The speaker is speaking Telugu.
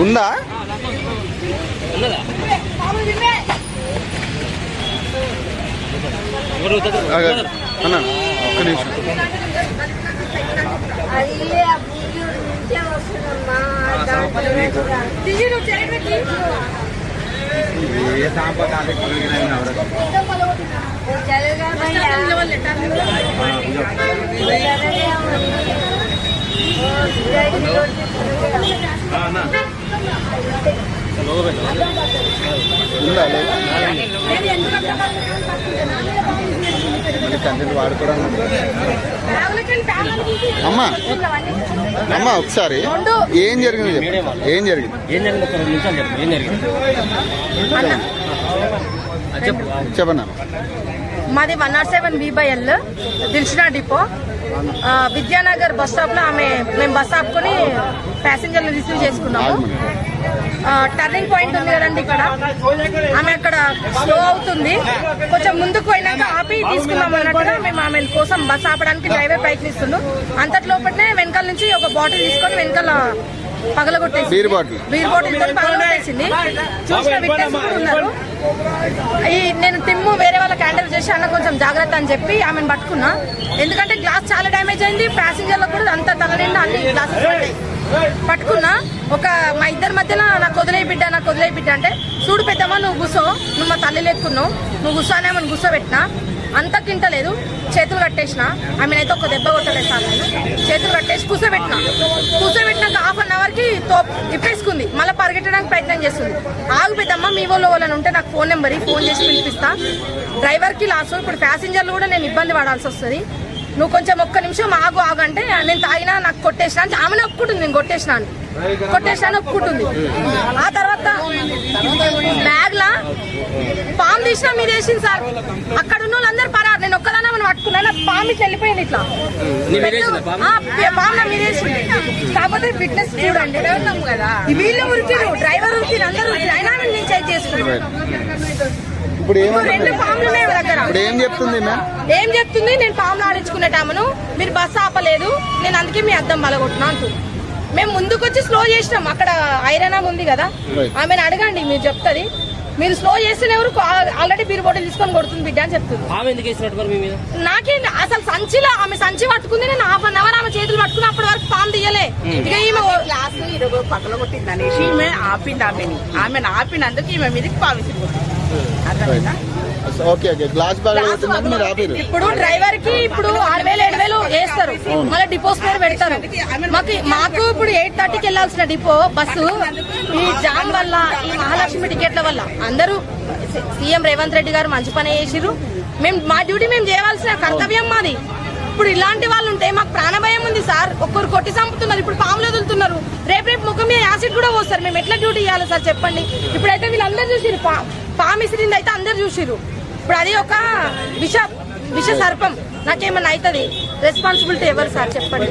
ఉందా? అన్న ఒక్క నిమిషం. అది ఆ అన్న. కంటెంట్ అమ్మా. అమ్మా ఒకసారి. ఏం జరిగింది. ఏం జరిగింది? ఏం జరిగింది? ఒక రెండు నిమిషాలు చెప్పు. ఏం జరిగింది? అది చెప్పు. చెప్పన్నా మాది one naught seven B by L దిల్షనా depot. Vidyanagar bus స్టాప్లో ఆమె మేము బస్ ఆపుకొని ప్యాసింజర్లు రిసీవ్ చేసుకున్నాము. టర్నింగ్ పాయింట్ ఉంది కదండి ఇక్కడ. ఆమె అక్కడ స్లో అవుతుంది. కొంచెం ముందుకు పోయినాక ఆపి తీసుకున్నాం అన్నట్టుగా మేము ఆమె కోసం బస్ ఆపడానికి డ్రైవర్ ప్రయత్నిస్తున్నాం అంతట్లోపట్నే వెనకాల నుంచి ఒక బాటిల్ తీసుకొని వెనకాల పగలగొట్టేసి బీర్ బాటిల్ బీర్ బాటిల్తో పగలగొట్టేసింది. చూసిన విట్నెస్ కూడా ఉన్నారు. ఈ నేను తిమ్ము వేరే వాళ్ళ క్యాండిల్ చేసి అన్న కొంచెం జాగ్రత్త అని చెప్పి ఆమెను పట్టుకున్నా. ఎందుకంటే గ్లాస్ చాలా డ్యామేజ్ అయింది. ప్యాసింజర్లకు కూడా అంత తల నిండా అన్ని గ్లాసెస్ పడ్డాయి. పట్టుకున్నా. ఒక మా ఇద్దరి మధ్యన నాకు వదిలే బిడ్డ నాకు వదిలే బిడ్డ అంటే చూడు పెద్దమ్మా నువ్వు గుసో నువ్వు మా తల్లి లేకున్నావు నువ్వు గుసానేమని అని గుసోబెట్టినా అంత కింటలేదు చేతులు కట్టేసిన. ఆమె అయితే ఒక దెబ్బ కొట్టలేదు సార్ నేను. చేతులు కట్టేసి కూర్చోబెట్టిన కూర్చోబెట్టినాక హాఫ్ అన్ అవర్కి తో ఇప్పేసుకుంది మళ్ళీ పరిగెట్టడానికి ప్రయత్నం చేస్తుంది. ఆగు పెద్దమ్మ మీ వాళ్ళు వాళ్ళని ఉంటే నాకు ఫోన్ నెంబర్ ఫోన్ చేసి పిలిపిస్తా. డ్రైవర్కి లాస్ ఇప్పుడు ప్యాసింజర్లు కూడా నేను ఇబ్బంది పడాల్సి వస్తుంది. నువ్వు కొంచెం ఒక్క నిమిషం ఆగు ఆగంటే నేను తాగినా నాకు కొట్టేసిన అంటే ఆమె ఒప్పుకుంటుంది నేను కొట్టేసిన అని కొట్టేసిన ఒప్పుకుంటుంది ఆ తర్వాత బ్యాగ్ లా పాము తీసినా మీరు వేసింది సార్. అక్కడ ఉన్న వాళ్ళందరూ పరారు నేను ఒక్కదానే మనం పట్టుకున్నా నాకు పాము ఇట్లా. వెళ్ళిపోయింది ఇట్లా పాము? వేసింది కాకపోతే ఫిట్నెస్ చూడండి. వీళ్ళు ఉరికిరు డ్రైవర్ ఉరికిరు అందరూ ఉరికిరు అయినా నేను చెక్ చేసుకున్నాను ఇప్పుడు ఇప్పుడు ఏం చెప్తుంది ఏం చెప్తుంది? నేను పాములు ఆడించుకునేటామను మీరు బస్సు ఆపలేదు. నేను అందుకే మీ అద్దం బలగొట్టినా అంటుంది మేము ముందుకు వచ్చి స్లో చేసినాం. అక్కడ ఐరన్ ఆమె ఉంది కదా. ఆమెను అడగండి మీరు చెప్తుంది. మీరు స్లో చేసిన ఎవరు ఆల్రెడీ బీర్ బాటిల్ తీసుకొని కొడుతుంది బిడ్డ అని చెప్తుంది. ఆమె ఎందుకు వేసినట్టు మరి మీ మీద? నాకే అసలు సంచిలో ఆమె సంచి పట్టుకుంది నేను హాఫ్ అన్ అవర్ ఆమె చేతులు పట్టుకుని అప్పటి వరకు పాము తీయలే. ఇక ఈమె గ్లాసు ఇరవై పక్కన కొట్టింది అనేసి ఈమె ఆపింది ఆమెని. ఆమెను ఆపినందుకు ఈమె మీదకి పావిసి అర్థమైందా? Okay okay. గ్లాస్ బ్యాగ్ అవుతుందని మీరు ఆపారు ఇప్పుడు డ్రైవర్కి ఇప్పుడు ఆరు వేలు ఏడు వేలు వేస్తారు. మళ్ళీ డిపోస్ పేరు పెడతారు. మాకు మాకు ఇప్పుడు ఎయిట్ థర్టీకి వెళ్ళాల్సిన డిపో బస్సు ఈ జామ్ వల్ల ఈ మహాలక్ష్మి టికెట్ల వల్ల అందరూ సీఎం రేవంత్ రెడ్డి గారు మంచి పని చేసిర్రు. మేము మా డ్యూటీ మేము చేయవలసిన కర్తవ్యం మాది. ఇప్పుడు ఇలాంటి వాళ్ళు ఉంటే మాకు ప్రాణభయం ఉంది సార్. ఒక్కరు కొట్టి చంపుతున్నారు ఇప్పుడు పాములు వదులుతున్నారు. రేపు రేపు ముఖం మీద యాసిడ్ కూడా పోస్తారు. మేము ఎట్లా డ్యూటీ చేయాలి సార్ చెప్పండి. ఇప్పుడైతే వీళ్ళందరూ చూసిరు పా పాము ఇసిరింది అయితే అందరు చూసిరు ఇప్పుడు అది ఒక విష విష సర్పం. నాకేమన్నా అవుతుంది రెస్పాన్సిబిలిటీ ఎవరు సార్ చెప్పండి.